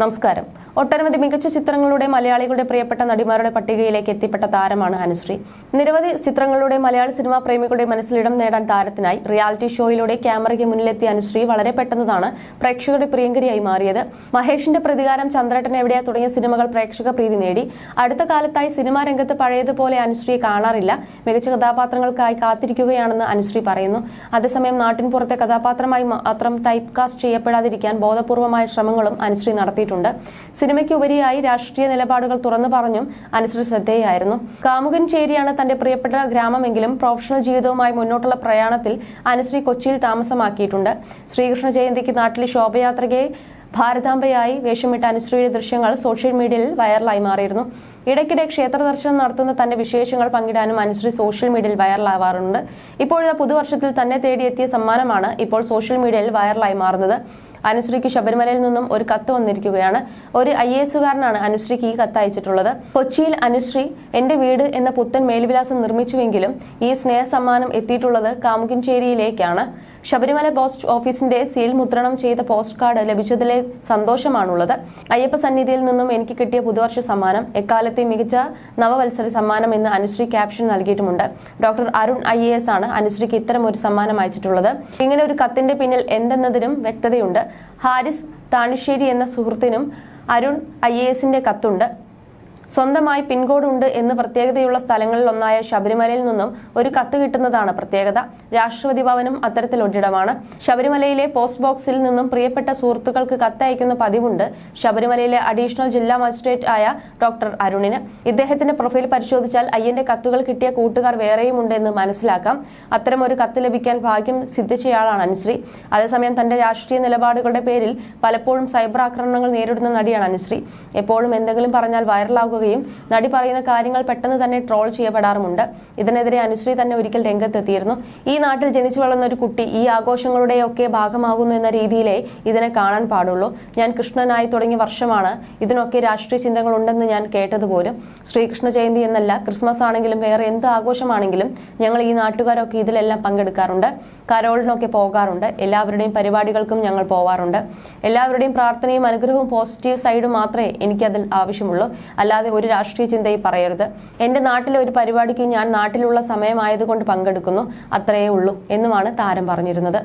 നമസ്കാരം. ഒട്ടനവധി മികച്ച ചിത്രങ്ങളുടെ മലയാളികളുടെ പ്രിയപ്പെട്ട നടിമാരുടെ പട്ടികയിലേക്ക് എത്തിപ്പെട്ട താരമാണ് അനുശ്രീ. നിരവധി ചിത്രങ്ങളുടെ മലയാള സിനിമാ പ്രേമികളുടെ മനസ്സിലിടം നേടാൻ താരത്തിനായി റിയാലിറ്റി ഷോയിലൂടെ ക്യാമറയ്ക്ക് മുന്നിലെത്തിയ അനുശ്രീ വളരെ പെട്ടെന്നതാണ് പ്രേക്ഷകരുടെ പ്രിയങ്കരിയായി മാറിയത്. മഹേഷിന്റെ പ്രതികാരം ചന്ദ്രട്ടൻ എവിടെയാ തുടങ്ങിയ സിനിമകൾ പ്രേക്ഷക പ്രീതി നേടി. അടുത്ത കാലത്തായി സിനിമാ രംഗത്ത് പഴയതുപോലെ അനുശ്രീയെ കാണാറില്ല. മികച്ച കഥാപാത്രങ്ങൾക്കായി കാത്തിരിക്കുകയാണെന്ന് അനുശ്രീ പറയുന്നു. അതേസമയം നാട്ടിൻ പുറത്തെ കഥാപാത്രമായി മാത്രം ടൈപ്പ് കാസ്റ്റ് ചെയ്യപ്പെടാതിരിക്കാൻ ബോധപൂർവമായ ശ്രമങ്ങളും അനുശ്രീ നടത്തിയിട്ടുണ്ട് സിനിമയ്ക്ക് ഉപരിയായി രാഷ്ട്രീയ നിലപാടുകൾ തുറന്നു പറഞ്ഞും അനുസൃത ശ്രദ്ധേയായിരുന്നു. കാമുകൻ ചേരിയാണ് തന്റെ പ്രിയപ്പെട്ട ഗ്രാമമെങ്കിലും പ്രൊഫഷണൽ ജീവിതവുമായി മുന്നോട്ടുള്ള പ്രയാണത്തിൽ അനുശ്രീ കൊച്ചിയിൽ താമസമാക്കിയിട്ടുണ്ട്. ശ്രീകൃഷ്ണ ജയന്തിക്ക് നാട്ടിലെ ശോഭയാത്രയ്ക്ക് ഭാരതാംബയായി വേഷമിട്ട അനുശ്രീയുടെ ദൃശ്യങ്ങൾ സോഷ്യൽ മീഡിയയിൽ വൈറലായി മാറിയിരുന്നു. ഇടയ്ക്കിടെ ക്ഷേത്ര ദർശനം നടത്തുന്ന തന്റെ വിശേഷങ്ങൾ പങ്കിടാനും അനുശ്രീ സോഷ്യൽ മീഡിയയിൽ വൈറലാവാറുണ്ട്. ഇപ്പോഴത്തെ പുതുവർഷത്തിൽ തന്നെ തേടിയെത്തിയ സമ്മാനമാണ് ഇപ്പോൾ സോഷ്യൽ മീഡിയയിൽ വൈറലായി മാറുന്നത്. അനുശ്രീക്ക് ശബരിമലയിൽ നിന്നും ഒരു കത്ത് വന്നിരിക്കുകയാണ്. ഒരു ഐ എസുകാരനാണ് അനുശ്രീക്ക് ഈ കത്ത് അയച്ചിട്ടുള്ളത്. കൊച്ചിയിൽ അനുശ്രീ എന്റെ വീട് എന്ന പുത്തൻ മേൽവിലാസം നിർമ്മിച്ചുവെങ്കിലും ഈ സ്നേഹ സമ്മാനം എത്തിയിട്ടുള്ളത് കാമുകിൻചേരിയിലേക്കാണ്. ശബരിമല പോസ്റ്റ് ഓഫീസിന്റെ സീൽ മുദ്രണം ചെയ്ത പോസ്റ്റ് കാർഡ് ലഭിച്ചതിലെ സന്തോഷമാണുള്ളത്. അയ്യപ്പ സന്നിധിയിൽ നിന്നും എനിക്ക് കിട്ടിയ പുതുവർഷ സമ്മാനം എക്കാലത്തെ മികച്ച നവവത്സര സമ്മാനം എന്ന് Anusree caption നൽകിയിട്ടുമുണ്ട്. Doctor Arun I A S ആണ് അനുശ്രീക്ക് ഇത്തരം ഒരു സമ്മാനം അയച്ചിട്ടുള്ളത്. ഇങ്ങനെ ഒരു കത്തിന്റെ പിന്നിൽ എന്തെന്നതിനും വ്യക്തതയുണ്ട്. ഹാരിസ് താണിശ്ശേരി എന്ന സുഹൃത്തിനും അരുൺ ഐ എ എസിന്റെ കത്തുണ്ട്. സ്വന്തമായി പിൻകോഡ് ഉണ്ട് എന്ന് പ്രത്യേകതയുള്ള സ്ഥലങ്ങളിൽ ഒന്നായ ശബരിമലയിൽ നിന്നും ഒരു കത്ത് കിട്ടുന്നതാണ് പ്രത്യേകത. രാഷ്ട്രപതി ഭവനും അത്തരത്തിലൊരിടമാണ് ശബരിമലയിലെ പോസ്റ്റ് ബോക്സിൽ നിന്നും പ്രിയപ്പെട്ട സുഹൃത്തുക്കൾക്ക് കത്തയക്കുന്ന പതിവുണ്ട് ശബരിമലയിലെ അഡീഷണൽ ജില്ലാ മജിസ്ട്രേറ്റ് ആയ ഡോക്ടർ അരുണിന്. ഇദ്ദേഹത്തിന്റെ പ്രൊഫൈൽ പരിശോധിച്ചാൽ അയ്യന്റെ കത്തുകൾ കിട്ടിയ കൂട്ടുകാർ വേറെയും എന്ന് മനസ്സിലാക്കാം. അത്തരം ഒരു കത്ത് ലഭിക്കാൻ ഭാഗ്യം സിദ്ധിച്ചയാളാണ് അനുശ്രീ. അതേസമയം തന്റെ രാഷ്ട്രീയ നിലപാടുകളുടെ പേരിൽ പലപ്പോഴും സൈബർ ആക്രമണങ്ങൾ നേരിടുന്ന നടിയാണ് അനുശ്രീ. എപ്പോഴും എന്തെങ്കിലും പറഞ്ഞാൽ വൈറലാകുകയും നടി പറയുന്ന കാര്യങ്ങൾ പെട്ടെന്ന് തന്നെ ട്രോൾ ചെയ്യപ്പെടാറുമുണ്ട്. ഇതിനെതിരെ അനുശ്രീ തന്നെ ഒരിക്കൽ രംഗത്തെത്തിയിരുന്നു. ഈ നാട്ടിൽ ജനിച്ചു വളർന്ന ഒരു കുട്ടി ഈ ആഘോഷങ്ങളുടെയൊക്കെ ഭാഗമാകുന്നു എന്ന രീതിയിലേ ഇതിനെ കാണാൻ പാടുള്ളൂ. ഞാൻ കൃഷ്ണനായി തുടങ്ങിയ വർഷമാണ് ഇതിനൊക്കെ രാഷ്ട്രീയ ചിന്തകളുണ്ടെന്ന് ഞാൻ കേട്ടതുപോലും. ശ്രീകൃഷ്ണ ജയന്തി എന്നല്ല ക്രിസ്മസ് ആണെങ്കിലും വേറെ എന്ത് ആഘോഷമാണെങ്കിലും ഞങ്ങൾ ഈ നാട്ടുകാരൊക്കെ ഇതിലെല്ലാം പങ്കെടുക്കാറുണ്ട്. കരോളിനൊക്കെ പോകാറുണ്ട്. എല്ലാവരുടെയും പരിപാടികൾക്കും ഞങ്ങൾ പോവാറുണ്ട്. എല്ലാവരുടെയും പ്രാർത്ഥനയും അനുഗ്രഹവും പോസിറ്റീവ് സൈഡും മാത്രമേ എനിക്കതിൽ ആവശ്യമുള്ളൂ. അല്ലാതെ ഒരു രാഷ്ട്രീയ ചിന്തയും പറയരുത്. എന്റെ നാട്ടിലെ ഒരു പരിപാടിക്ക് ഞാൻ നാട്ടിലുള്ള സമയമായതുകൊണ്ട് പങ്കെടുക്കുന്നു. അത്രയേ ഉള്ളൂ എന്നുമാണ് താരം പറഞ്ഞിരുന്നത്.